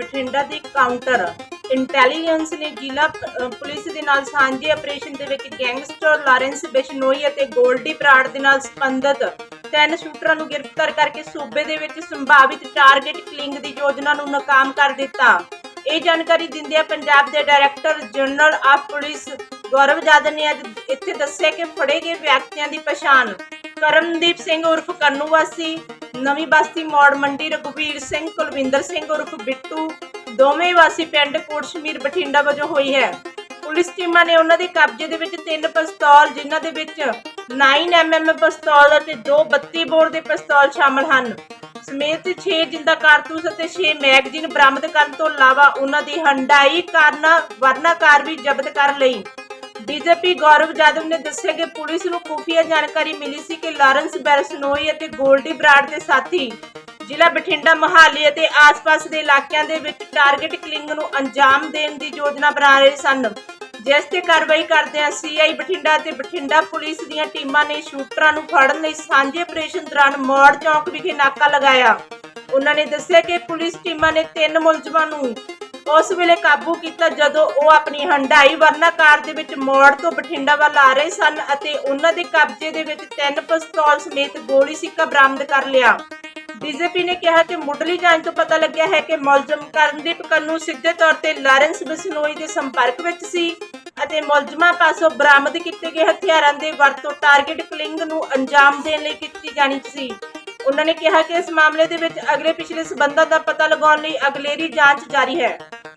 ਬਠਿੰਡਾ ਦੇ counter. Intelligence ਨੇ ਜ਼ਿਲ੍ਹਾ ਪੁਲਿਸ ਦੇ ਨਾਲ ਸਾਂਝੇ ਆਪਰੇਸ਼ਨ ਦੇ ਵਿੱਚ ਗੈਂਗਸਟਰ ਲਾਰੈਂਸ ਬਿਸ਼ਨੋਈ ਅਤੇ ਗੋਲਡੀ ਬਰਾੜ ਦੇ ਨਾਲ ਸੰਬੰਧਿਤ ਤਿੰਨ ਸ਼ੂਟਰਾਂ ਨੂੰ ਗ੍ਰਿਫਤਾਰ ਕਰਕੇ ਸੂਬੇ ਦੇ ਵਿੱਚ ਸੰਭਾਵਿਤ ਟਾਰਗੇਟ ਕਿਲਿੰਗ ਦੀ ਯੋਜਨਾ ਨੂੰ ਨਾਕਾਮ ਕਰ ਦਿੱਤਾ। ਇਹ ਜਾਣਕਾਰੀ ਦਿੰਦਿਆਂ ਪੰਜਾਬ ਦੇ director general of police Gaurav Yadav ਨੇ ਅੱਜ ਇੱਥੇ ਦੱਸਿਆ ਕਿ ਫੜੇ ਗਏ ਵਿਅਕਤੀਆਂ ਦੀ ਪਛਾਣ ਕਰਮਦੀਪ ਸਿੰਘ ਉਰਫ ਕੰਨੂ ਵਾਸੀ ਨਵੀਂ ਬਸਤੀ ਮੌੜ ਮੰਡੀ ਰਘੁਵੀਰ ਸਿੰਘ, ਕੁਲਵਿੰਦਰ ਸਿੰਘ ਉਰਫ ਬਿੱਟੂ, ਦੋਵੇਂ ਵਾਸੀ ਪਿੰਡ ਕੋਟਸ਼ਮੀਰ ਬਠਿੰਡਾ ਵਜੋਂ ਹੋਈ ਹੈ। ਪੁਲਿਸ ਟੀਮਾਂ ਨੇ ਉਹਨਾਂ ਦੇ ਕਬਜ਼ੇ ਦੇ ਵਿੱਚ ਤਿੰਨ ਪਿਸਤੌਲ, ਜਿਨ੍ਹਾਂ ਦੇ ਵਿੱਚ 9mm ਪਿਸਤੌਲ ਅਤੇ ਦੋ 32 ਬੋਰ ਦੇ ਪਿਸਤੌਲ ਸ਼ਾਮਲ ਹਨ। ਸਮੇਤ 6 ਜਿੰਦਾ ਕਾਰਤੂਸ ਅਤੇ 6 ਮੈਗਜ਼ੀਨ ਬਰਾਮਦ ਕਰਨ ਤੋਂ ਇਲਾਵਾ ਉਹਨਾਂ ਦੀ ਹੰਡਾਈ ਕਾਰਨਾ ਵਰਨਾ ਕਾਰ ਵੀ ਜ਼ਬਤ ਕਰ ਲਈ। ਡੀਜੀਪੀ ਗੌਰਵ ਜਾਦਵ ਨੇ ਦੱਸਿਆ ਕਿ ਪੁਲਿਸ ਨੂੰ ਖੁਫੀਆ ਜਾਣਕਾਰੀ ਮਿਲੀ ਸੀ ਕਿ ਲਾਰੈਂਸ ਬੈਰਸਨੋਈ ਅਤੇ ਗੋਲਡੀ ਬਰਾੜ ਦੇ ਸਾਥੀ ਜ਼ਿਲ੍ਹਾ ਬਠਿੰਡਾ, ਮਹਾਲੀ ਅਤੇ ਆਸ-ਪਾਸ ਦੇ ਇਲਾਕਿਆਂ ਦੇ ਵਿੱਚ ਟਾਰਗੇਟ ਕਿਲਿੰਗ ਨੂੰ ਅੰਜਾਮ ਦੇਣ ਦੀ ਯੋਜਨਾ ਬਣਾ ਰਹੇ ਸਨ। ਜਿਸ ਤੇ ਕਾਰਵਾਈ ਕਰਦਿਆਂ ਸੀਆਈ ਬਠਿੰਡਾ ਅਤੇ ਬਠਿੰਡਾ ਪੁਲਿਸ ਦੀਆਂ ਟੀਮਾਂ ਨੇ ਸ਼ੂਟਰਾਂ ਨੂੰ ਫੜਨ ਲਈ ਸਾਂਝੇ ਆਪਰੇਸ਼ਨ ਦੌਰਾਨ ਮੌੜ ਚੌਕ ਵਿਖੇ ਨਾਕਾ ਲਗਾਇਆ। ਉਹਨਾਂ ਨੇ ਦੱਸਿਆ ਕਿ ਪੁਲਿਸ ਟੀਮਾਂ ਨੇ ਤਿੰਨ ਮੁਲਜ਼ਮਾਂ ਨੂੰ ਉਸ ਵੇਲੇ ਕਾਬੂ ਕੀਤਾ ਜਦੋਂ ਉਹ ਆਪਣੀ ਹੰਡਾਈ ਵਰਨਾ ਕਾਰ ਦੇ ਵਿੱਚ ਮੋੜ ਤੋਂ ਬਠਿੰਡਾ ਵੱਲ ਆ ਰਹੇ ਸਨ ਅਤੇ ਉਹਨਾਂ ਦੇ ਕਬਜ਼ੇ ਦੇ ਵਿੱਚ ਤਿੰਨ ਪਿਸਤੌਲ ਸਮੇਤ ਗੋਲੀ ਸਿੱਕਾ ਬਰਾਮਦ ਕਰ ਲਿਆ। ਡੀਜੀਪੀ ਨੇ ਕਿਹਾ ਕਿ ਮੁੱਢਲੀ ਜਾਂਚ ਤੋਂ ਪਤਾ ਲੱਗਿਆ ਹੈ ਕਿ ਮੁਲਜ਼ਮ ਕਰਨਦੀਪ ਕੰਨੂ ਸਿੱਧੇ ਤੌਰ ਤੇ ਲਾਰੈਂਸ ਬਿਸਨੋਈ ਦੇ ਸੰਪਰਕ ਵਿੱਚ ਸੀ ਅਤੇ ਮੁਲਜ਼ਮਾਂ ਪਾਸੋਂ ਬਰਾਮਦ ਕੀਤੇ ਗਏ ਹਥਿਆਰਾਂ ਦੇ ਵਰਤੋਂ ਟਾਰਗੇਟ ਕਿਲਿੰਗ ਨੂੰ ਅੰਜਾਮ ਦੇਣ ਲਈ ਕੀਤੀ ਜਾਣੀ ਸੀ। ਉਹਨਾਂ ਨੇ ਕਿਹਾ ਕਿ ਇਸ ਮਾਮਲੇ ਦੇ ਵਿੱਚ ਅਗਲੇ ਪਿਛਲੇ ਸਬੰਧਾਂ ਦਾ ਪਤਾ ਲਗਾਉਣ ਲਈ ਅਗਲੇਰੀ ਜਾਂਚ ਜਾਰੀ ਹੈ।